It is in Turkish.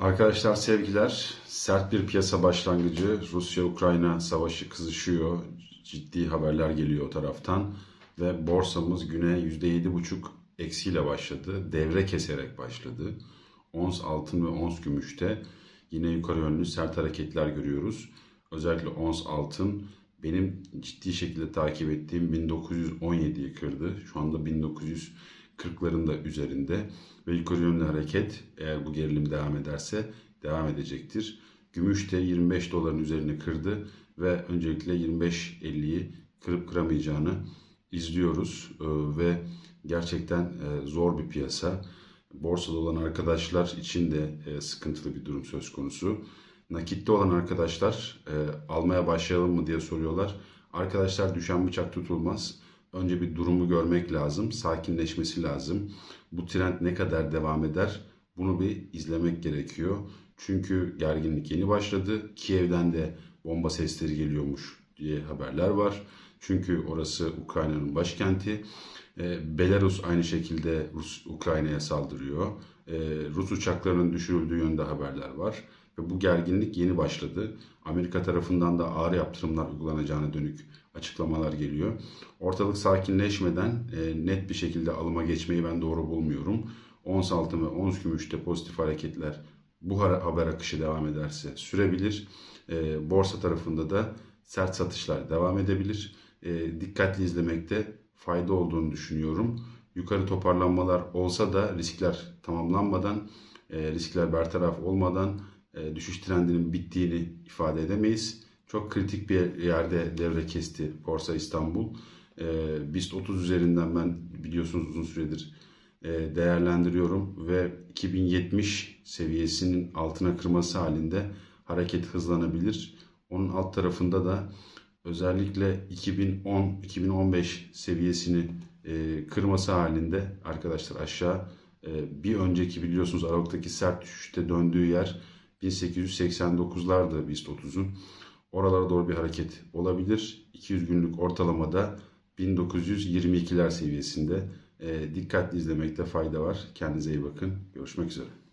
Arkadaşlar sevgiler. Sert bir piyasa başlangıcı. Rusya-Ukrayna savaşı kızışıyor. Ciddi haberler geliyor o taraftan. Ve borsamız güne %7,5 eksiyle başladı. Devre keserek başladı. Ons altın ve ons gümüşte yine yukarı yönlü sert hareketler görüyoruz. Özellikle ons altın benim ciddi şekilde takip ettiğim 1917'yi kırdı. Şu anda 1940'ların da üzerinde ve yukarı yönlü hareket eğer bu gerilim devam ederse devam edecektir. Gümüş de 25 doların üzerine kırdı ve öncelikle 25.50'yi kırıp kıramayacağını izliyoruz Ee, ve gerçekten e, zor bir piyasa. Borsada olan arkadaşlar için de e, sıkıntılı bir durum söz konusu. Nakitte olan arkadaşlar e, almaya başlayalım mı diye soruyorlar. Arkadaşlar düşen bıçak tutulmaz. Önce bir durumu görmek lazım, sakinleşmesi lazım. Bu trend ne kadar devam eder? Bunu bir izlemek gerekiyor. Çünkü gerginlik yeni başladı. Kiev'den de bomba sesleri geliyormuş diye haberler var. Çünkü orası Ukrayna'nın başkenti. Ee, Belarus aynı şekilde Rus Ukrayna'ya saldırıyor. Ee, Rus uçaklarının düşürüldüğü yönde haberler var. Ve bu gerginlik yeni başladı. Amerika tarafından da ağır yaptırımlar uygulanacağına dönük açıklamalar geliyor. Ortalık sakinleşmeden e, net bir şekilde alıma geçmeyi ben doğru bulmuyorum. Ons altın ve ons gümüşte pozitif hareketler bu haber akışı devam ederse sürebilir. E, borsa tarafında da sert satışlar devam edebilir. E, dikkatli izlemekte fayda olduğunu düşünüyorum. Yukarı toparlanmalar olsa da riskler tamamlanmadan, e, riskler bertaraf olmadan e, düşüş trendinin bittiğini ifade edemeyiz. Çok kritik bir yerde devre kesti Borsa İstanbul. E, BIST 30 üzerinden ben biliyorsunuz uzun süredir e, değerlendiriyorum ve 2070 seviyesinin altına kırması halinde hareket hızlanabilir. Onun alt tarafında da özellikle 2010-2015 seviyesini e, kırması halinde arkadaşlar aşağı e, bir önceki biliyorsunuz Aralık'taki sert düşüşte döndüğü yer 1889'lardı BIST 30'un. Oralara doğru bir hareket olabilir. 200 günlük ortalamada 1922'ler seviyesinde. E, dikkatli izlemekte fayda var. Kendinize iyi bakın. Görüşmek üzere.